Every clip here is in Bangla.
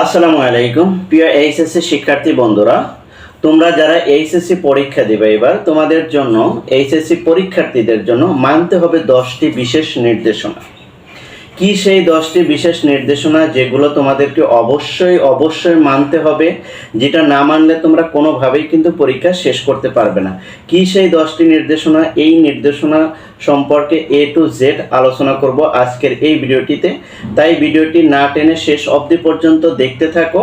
আসসালামু আলাইকুম। প্রিয় এইচএসসি শিক্ষার্থী বন্ধুরা, তোমরা যারা এইচএসসি পরীক্ষা দেবে এবার, তোমাদের জন্য, এইচএসসি পরীক্ষার্থীদের জন্য মানতে হবে দশটি বিশেষ নির্দেশনা। কি সেই দশটি বিশেষ নির্দেশনা যেগুলো তোমাদেরকে অবশ্যই অবশ্যই মানতে হবে, যেটা না মানলে তোমরা কোনোভাবেই কিন্তু পরীক্ষা শেষ করতে পারবে না। কি সেই দশটি নির্দেশনা? এই নির্দেশনা সম্পর্কে এ টু জেড আলোচনা করব আজকের এই ভিডিওটিতে। তাই ভিডিওটি না টেনে শেষ অবধি পর্যন্ত দেখতে থাকো।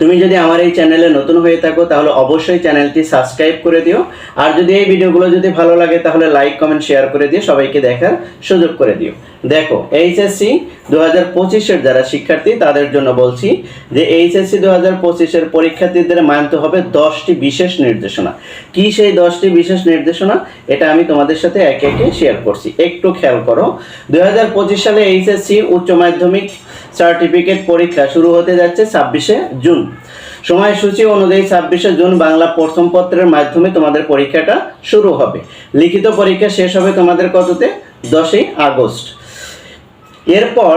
তুমি যদি আমার এই চ্যানেলে নতুন হয়ে থাকো, তাহলে অবশ্যই চ্যানেলটি সাবস্ক্রাইব করে দিও। আর যদি এই ভিডিওগুলো যদি ভালো লাগে, তাহলে লাইক কমেন্ট শেয়ার করে দিও সবাইকে দেখার সুযোগ করে দিও। দেখো এইচএসসি দু হাজার পঁচিশের যারা শিক্ষার্থী, তাদের জন্য বলছি যে এইচএসসি দু হাজার পঁচিশের পরীক্ষার্থীদের মানতে হবে দশটি বিশেষ নির্দেশনা। কি সেই দশটি বিশেষ নির্দেশনা? এটা আমি তোমাদের সাথে একে একে শেয়ার করছি। একটু খেয়াল করো দু সালে এইচএসসি উচ্চ মাধ্যমিক সার্টিফিকেট পরীক্ষা শুরু হতে যাচ্ছে ছাব্বিশে জুন। সময়সূচি অনুযায়ী ছাব্বিশে জুন বাংলা প্রথম পত্রের মাধ্যমে তোমাদের পরীক্ষাটা শুরু হবে। লিখিত পরীক্ষা শেষ হবে তোমাদের কততে? দশই আগস্ট। এরপর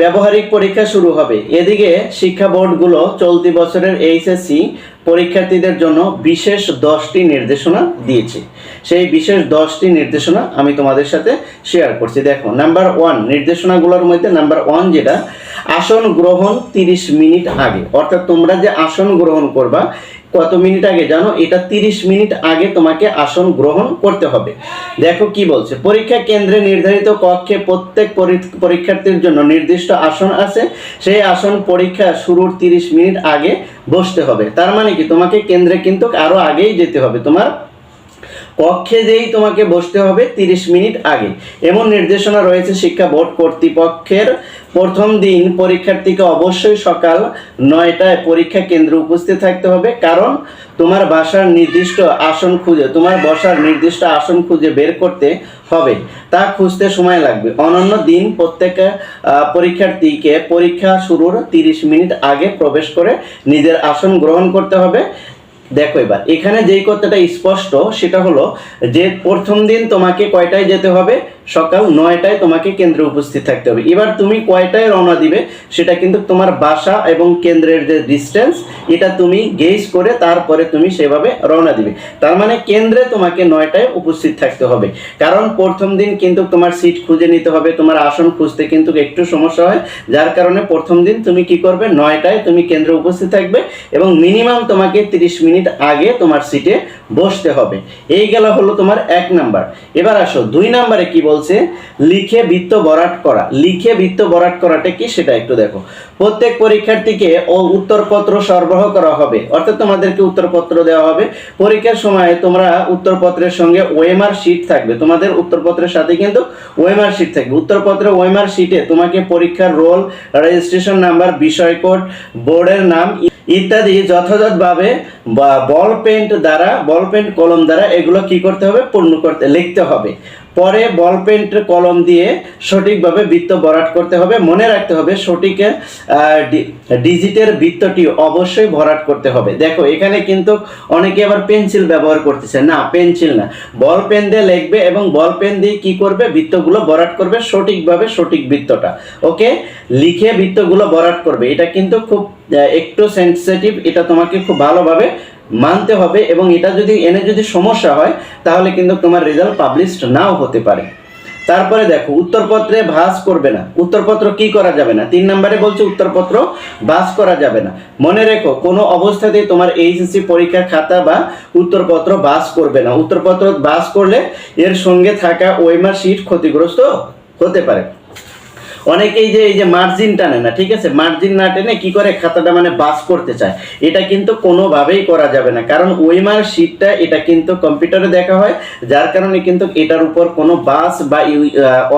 ব্যবহারিক পরীক্ষা শুরু হবে। এদিকে শিক্ষা বোর্ডগুলো চলতি বছরের এইচএসসি পরীক্ষার্থীদের জন্য বিশেষ দশটি নির্দেশনা দিয়েছে। সেই বিশেষ দশটি নির্দেশনা আমি তোমাদের সাথে শেয়ার করছি। দেখো নাম্বার ওয়ান নির্দেশনাগুলোর মধ্যে নাম্বার ওয়ান যেটা, আসন গ্রহণ তিরিশ মিনিট আগে। অর্থাৎ তোমরা যে আসন গ্রহণ করবা কত মিনিট আগে জানো? এটা তিরিশ মিনিট আগে তোমাকে আসন গ্রহণ করতে হবে। দেখো কি বলছে, পরীক্ষা কেন্দ্রে নির্ধারিত কক্ষে প্রত্যেক পরী- পরীক্ষার্থীর জন্য নির্দিষ্ট আসন আছে। সেই আসন পরীক্ষা শুরুর তিরিশ মিনিট আগে বসতে হবে। তার মানে কি, তোমাকে কেন্দ্রে কিন্তু আরও আগেই যেতে হবে। তোমার কক্ষে যেই তোমাকে বসতে হবে তিরিশ মিনিট আগে। এমন নির্দেশনা রয়েছে শিক্ষা বোর্ড কর্তৃপক্ষের। প্রথম দিন পরীক্ষার্থীকে অবশ্যই সকাল নয়টায় পরীক্ষা কেন্দ্রে উপস্থিত থাকতে হবে। কারণ তোমার বাসার নির্দিষ্ট আসন খুঁজে, তোমার বসার নির্দিষ্ট আসন খুঁজে বের করতে হবে। তা খুঁজতে সময় লাগবে। অনন্য দিন প্রত্যেক পরীক্ষার্থীকে পরীক্ষা শুরুর তিরিশ মিনিট আগে প্রবেশ করে নিজের আসন গ্রহণ করতে হবে। দেখো এবার, এখানে যেই কথাটা স্পষ্ট, সেটা হলো যে প্রথম দিন তোমাকে কয়টায় যেতে হবে? সকাল নয়টায় তোমাকে কেন্দ্রে উপস্থিত থাকতে হবে। এবার তুমি কয়টায় রওনা দিবে সেটা কিন্তু তোমার বাসা এবং কেন্দ্রের যে ডিস্টেন্স এটা তুমি গেজ করে তারপরে তুমি সেভাবে রওনা দিবে। তার মানে কেন্দ্রে তোমাকে নয়টায় উপস্থিত থাকতে হবে। কারণ প্রথম দিন কিন্তু তোমার সিট খুঁজে নিতে হবে, তোমার আসন খুঁজতে কিন্তু একটু সমস্যা হয়। যার কারণে প্রথম দিন তুমি কি করবে? নয়টায় তুমি কেন্দ্রে উপস্থিত থাকবে এবং মিনিমাম তোমাকে তিরিশ মিনিট আগে তোমার সিটে বসতে হবে। এই গেল হলো তোমার এক নাম্বার এবার আসো, দুই নাম্বারে কি বলছে, লিখে বৃত্ত বরাট করা। লিখে বৃত্ত বরাট করাটা কি সেটা একটু দেখো। প্রত্যেক পরীক্ষার্থীকে ও উত্তরপত্র সরবরাহ করা হবে। অর্থাৎ তোমাদেরকে উত্তরপত্র দেওয়া হবে। পরীক্ষার সময় তোমরা উত্তরপত্রের সঙ্গে ওয়েমার শিট থাকবে। তোমাদের উত্তরপত্রের সাথে কিন্তু ওয়েমার শিট থাকবে। উত্তরপত্রে ওয়েমার শিটে তোমাকে পরীক্ষার রোল রেজিস্ট্রেশন নাম্বার বিষয় কোড বোর্ডের নাম ইত্যাদি যথাযথভাবে বা বল পেন্ট দ্বারা বল পেন্ট কলম দ্বারা এগুলো কি করতে হবে? পূর্ণ করতে, লিখতে হবে। পরে বল পেন্ট কলম দিয়ে সঠিকভাবে বৃত্ত ভরাট করতে হবে। মনে রাখতে হবে সঠিক আহ, ডিজিটের বৃত্তটি অবশ্যই ভরাট করতে হবে। দেখো এখানে কিন্তু অনেকে আবার পেন্সিল ব্যবহার করতেছে। না পেন্সিল না। বল পেন দিয়ে লিখবে এবং বল পেন দিয়ে কি করবে? বৃত্তগুলো ভরাট করবে সঠিকভাবে সঠিক বৃত্তটা। ওকে? লিখে বৃত্তগুলো ভরাট করবে। এটা কিন্তু খুব একটু সেন্সিটিভ এটা তোমাকে খুব ভালোভাবে মানতে হবে এবং এটা যদি, এনে যদি সমস্যা হয়, তাহলে কিন্তু তোমার রেজাল্ট পাবলিশড নাও হতে পারে। তারপরে দেখো, উত্তরপত্রে ভাস করবে না। উত্তরপত্র কি করা যাবে না? তিন নম্বরে বলছে উত্তরপত্র বাস করা যাবে না। মনে রেখো, কোনো অবস্থাতেই তোমার এইচএসসি পরীক্ষার খাতা বা উত্তরপত্র ভাস করবে না। উত্তরপত্র বাস করলে এর সঙ্গে থাকা ওয়েমার শিট ক্ষতিগ্রস্ত হতে পারে। অনেকেই যে এই যে মার্জিন টানে না, ঠিক আছে? মার্জিন না টেনে কি করে খাতাটা মানে বাস করতে চায়? এটা কিন্তু কোনোভাবেই করা যাবে না। কারণ ওইমার শিটটা এটা কিন্তু কম্পিউটারে দেখা হয়, যার কারণে কিন্তু এটার উপর কোনো বাস বা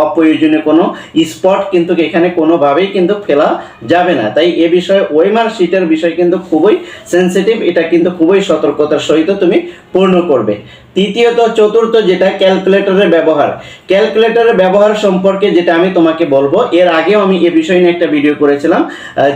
অপ্রয়োজনীয় কোনো স্পট কিন্তু এখানে কোনোভাবেই কিন্তু ফেলা যাবে না। তাই এ বিষয়ে ওয়েমার শিটের বিষয় কিন্তু খুবই সেন্সিটিভ এটা কিন্তু খুবই সতর্কতার সহিত তুমি পূর্ণ করবে। তৃতীয়ত, চতুর্থ যেটা ক্যালকুলেটরের ব্যবহার। ক্যালকুলেটরের ব্যবহার সম্পর্কে যেটা আমি তোমাকে বলব, এর আগেও আমি এ বিষয় নিয়ে একটা ভিডিও করেছিলাম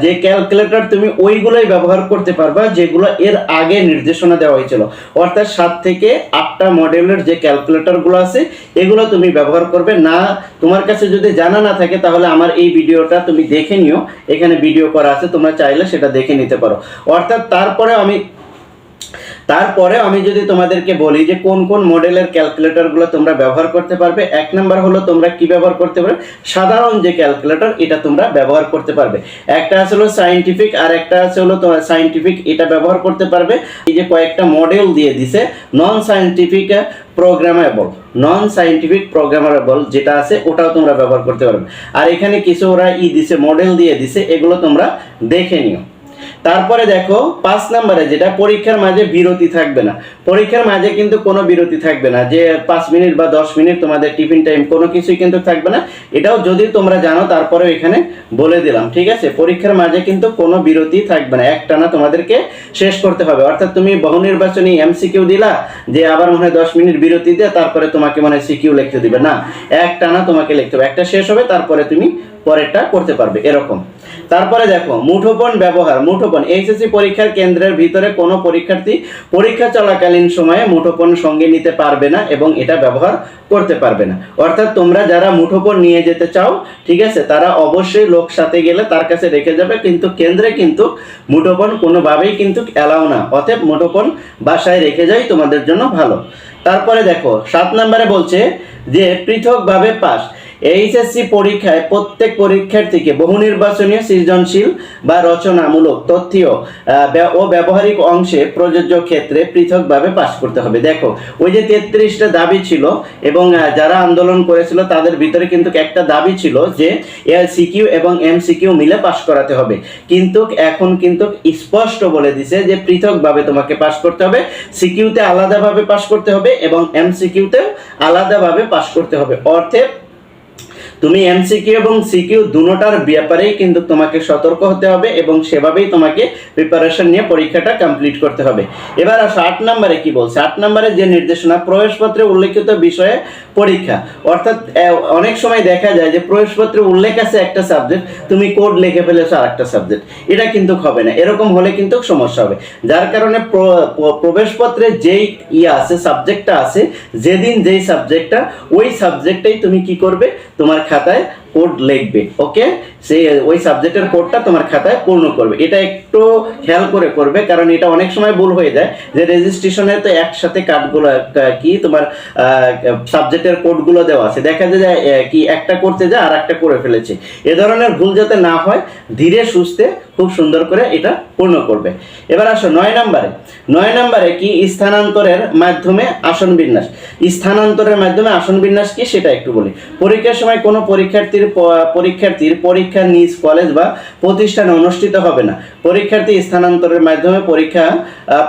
যে ক্যালকুলেটর তুমি ওইগুলোই ব্যবহার করতে পারবা যেগুলো এর আগে নির্দেশনা দেওয়া হয়েছিল। অর্থাৎ সাত থেকে আটটা মডেলের যে ক্যালকুলেটরগুলো আছে, এগুলো তুমি ব্যবহার করবে। না, তোমার কাছে যদি জানা না থাকে, তাহলে আমার এই ভিডিওটা তুমি দেখে নিও। এখানে ভিডিও করা আছে, তোমরা চাইলে সেটা দেখে নিতে পারো। অর্থাৎ তারপরে আমি তারপরে আমি যদি তোমাদেরকে বলি যে কোন কোন মডেলের ক্যালকুলেটরগুলো তোমরা ব্যবহার করতে পারবে, এক নাম্বার হলো তোমরা কি ব্যবহার করতে পারবে? সাধারণ যে ক্যালকুলেটর এটা তোমরা ব্যবহার করতে পারবে। একটা আছে হলো সাইন্টিফিক আর একটা আছে হলো তোমার সাইন্টিফিক এটা ব্যবহার করতে পারবে। এই যে কয়েকটা মডেল দিয়ে দিছে non scientific programmable non scientific programmable যেটা আছে, ওটাও তোমরা ব্যবহার করতে পারবে। আর এখানে কিছু ওরা ই দিছে মডেল দিয়ে দিছে, এগুলো তোমরা দেখে নিও। তারপরে দেখো, পাঁচ নম্বরে যেটা, পরীক্ষার মাঝে বিরতি থাকবে না। পরীক্ষার মাঝে কিন্তু কোনো বিরতি থাকবে না। যে পাঁচ মিনিট বা দশ মিনিট তোমাদের টিফিন টাইম, কোনো কিছুই কিন্তু থাকবে না। এটাও যদি তোমরা জানো তারপরে এখানে বলে দিলাম, ঠিক আছে? পরীক্ষার মাঝে কিন্তু কোনো বিরতি থাকবে না। একটানা তোমাদেরকে শেষ করতে হবে। অর্থাৎ তুমি বহু নির্বাচনী এমসিকিউ দিলা, যে আবার মনে হয় দশ মিনিট বিরতি দিয়ে, তারপরে তোমাকে মনে সিকিউ লিখতে দিবে। না, একটানা তোমাকে লিখতে হবে। একটা শেষ হবে, তারপরে তুমি পরেরটা করতে পারবে, এরকম। তারপরে দেখো মুঠোপণ ব্যবহার মুঠোপণ এইচএসসি পরীক্ষার কেন্দ্রের ভিতরে কোনো পরীক্ষার্থী পরীক্ষা চলাকালীন সময়ে মুঠোপণ সঙ্গে নিতে পারবে না এবং এটা ব্যবহার করতে পারবে না। অর্থাৎ তোমরা যারা মুঠোপণ নিয়ে যেতে চাও, ঠিক আছে, তারা অবশ্যই লোক সাথে গেলে তার কাছে রেখে যাবে, কিন্তু কেন্দ্রে কিন্তু মুঠোপণ কোনোভাবেই কিন্তু অ্যালাউ না। অতএব মুঠোপণ বাসায় রেখে যাই তোমাদের জন্য ভালো। তারপরে দেখো, সাত নম্বরে বলছে যে, পৃথকভাবে পাস। এইচএসসি পরীক্ষায় প্রত্যেক পরীক্ষার্থীকে বহু নির্বাচনীয় সৃজনশীল বা রচনামূলক ব্য- ও ব্যবহারিক অংশে প্রযোজ্য ক্ষেত্রে পৃথকভাবে পাশ করতে হবে। দেখো, ওই যে তেত্রিশটা দাবি ছিল এবং যারা আন্দোলন করেছিল তাদের ভিতরে কিন্তু একটা দাবি ছিল যে সিকিউ এবং এমসিকিউ মিলে পাশ করাতে হবে। কিন্তু এখন কিন্তু স্পষ্ট বলে দিছে যে পৃথকভাবে তোমাকে পাশ করতে হবে, সিকিউতে আলাদাভাবে পাশ করতে হবে এবং এমসিকিউতে আলাদাভাবে পাশ করতে হবে। অর্থে তুমি এমসিকিউ এবং সিকিউ দুটোটার ব্যাপারেই কিন্তু তোমাকে সতর্ক হতে হবে এবং সেভাবেই তোমাকে প্রিপারেশন নিয়ে পরীক্ষাটা কমপ্লিট করতে হবে। এবার আসো আট নম্বরে কি বলছে? আট নম্বরে যে নির্দেশনা প্রবেশপত্রে উল্লেখিত বিষয়ে পরীক্ষা। অর্থাৎ অনেক সময় দেখা যায় যে প্রবেশপত্রে উল্লেখ আছে একটা সাবজেক্ট তুমি কোড লিখে ফেলেছো আর একটা সাবজেক্ট এটা কিন্তু হবে না। এরকম হলে কিন্তু সমস্যা হবে। যার কারণে প্রবেশপত্রে যেই ইয়ে আছে সাবজেক্টটা আছে, যেদিন যেই সাবজেক্টটা ওই সাবজেক্টটাই তুমি কি করবে? তোমার খাতায় কোড লিখবে ওকে সে ওই সাবজেক্টের কোডটা তোমার খাতায় পূর্ণ করবে। এটা একটু খেয়াল করে করবে, কারণ এটা অনেক সময় ভুল হয়ে যায়। যে রেজিস্ট্রেশনে তো একসাথে কার্ডগুলো কি তোমার সাবজেক্টের কোডগুলো দেওয়া আছে। দেখা যায় কি একটা করতে যায় আর একটা করে ফেলেছে। এ ধরনের ভুল যাতে না হয়, ধীরে সুস্থে খুব সুন্দর করে এটা পূর্ণ করবে। এবার আসো নয় নম্বরে। নয় নম্বরে কি স্থানান্তরের মাধ্যমে আসন বিন্যাস? স্থানান্তরের মাধ্যমে আসন বিন্যাস কি সেটা একটু বলি। পরীক্ষার সময় কোনো পরীক্ষার্থীর পরীক্ষার্থীর পরীক্ষা নিজ কলেজ বা প্রতিষ্ঠানে অনুষ্ঠিত হবে না। পরীক্ষার্থী স্থানান্তরের মাধ্যমে পরীক্ষা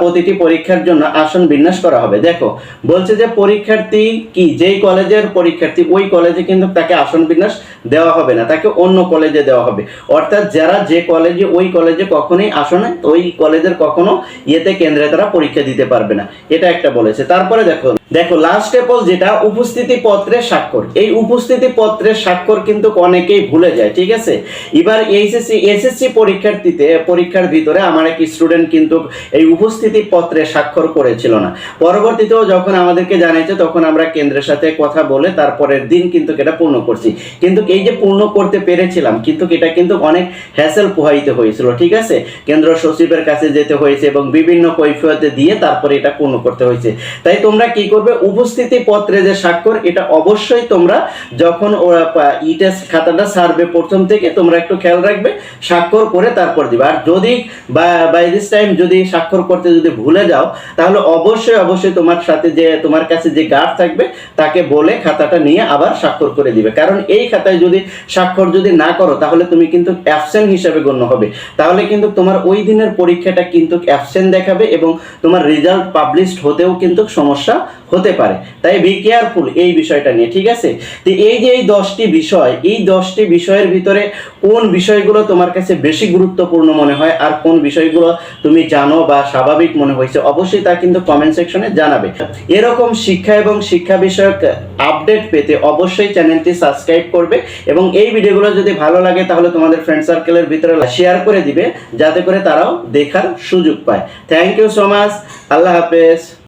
প্রতিটি পরীক্ষার জন্য আসন বিন্যাস করা হবে। দেখো, বলছে যে পরীক্ষার্থী কি, যেই কলেজের পরীক্ষার্থী, ওই কলেজে কিন্তু তাকে আসন বিন্যাস দেওয়া হবে না, তাকে অন্য কলেজে দেওয়া হবে। অর্থাৎ যারা যে কলেজে, ওই কলেজে কখনোই আসো না ওই কলেজের কখনো ইয়েতে কেন্দ্রে তারা পরীক্ষা দিতে পারবে না। এটা একটা বলেছে। তারপরে দেখো দেখো লাস্ট স্টেপল যেটা, উপস্থিতি পত্রে স্বাক্ষর। এই উপস্থিতি পত্রের স্বাক্ষর কিন্তু অনেকেই ভুলে যায়, ঠিক আছে? এবার এইচএসসি এসএসসি পরীক্ষার্থীতে, পরীক্ষার ভিতরে আমার এক স্টুডেন্ট কিন্তু এই উপস্থিতি পত্রে স্বাক্ষর করেছিল না। পরবর্তীতেও যখন আমাদেরকে জানিয়েছে তখন আমরা কেন্দ্রের সাথে কথা বলে তারপরের দিন কিন্তু এটা পূর্ণ করছি। কিন্তু এই যে পূর্ণ করতে পেরেছিলাম, কিন্তু এটা কিন্তু অনেক হ্যাসেল পোহাইতে হয়েছিল, ঠিক আছে? কেন্দ্র সচিবের কাছে যেতে হয়েছে এবং বিভিন্ন কৈফিয়তে দিয়ে তারপরে এটা পূর্ণ করতে হয়েছে। তাই তোমরা কি করবে উপস্থিতি পত্রে যে স্বাক্ষর, এটা অবশ্যই তোমরা যখন ওরা ই খাতাটা সারবে প্রথম থেকে, তোমরা একটু খেয়াল রাখবে, স্বাক্ষর করে তারপর দিবে। আর যদি বাই দিস টাইম যদি স্বাক্ষর করতে যদি ভুলে যাও, তাহলে অবশ্যই অবশ্যই তোমার সাথে যে, তোমার কাছে যে গার্ড থাকবে, তাকে বলে খাতাটা নিয়ে আবার স্বাক্ষর করে দিবে। কারণ এই খাতায় যদি স্বাক্ষর যদি না করো, তাহলে তুমি কিন্তু অ্যাবসেন্ট হিসাবে গণ্য হবে। তাহলে কিন্তু তোমার ওই দিনের পরীক্ষাটা কিন্তু অ্যাবসেন্ট দেখাবে এবং তোমার রেজাল্ট পাবলিশড হতেও কিন্তু সমস্যা হতে পারে। তাই বি কেয়ারফুল এই বিষয়টা নিয়ে, ঠিক আছে? তো এই যে এই দশটি বিষয়, এই দশটি বিষয়ের ভিতরে কোন বিষয়গুলো তোমার কাছে বেশি গুরুত্বপূর্ণ মনে হয় আর কোন বিষয়গুলো তুমি জানো বা স্বাভাবিক মনে হয়েছে, অবশ্যই তা কিন্তু কমেন্ট সেকশনে জানাবে। এরকম শিক্ষা এবং শিক্ষা বিষয়ক আপডেট পেতে অবশ্যই চ্যানেলটি সাবস্ক্রাইব করবে এবং এই ভিডিওগুলো যদি ভালো লাগে তাহলে তোমাদের ফ্রেন্ড সার্কেলের ভিতরে শেয়ার করে দিবে, যাতে করে তারাও দেখার সুযোগ পায়। Thank you so much Allah হাফেজ।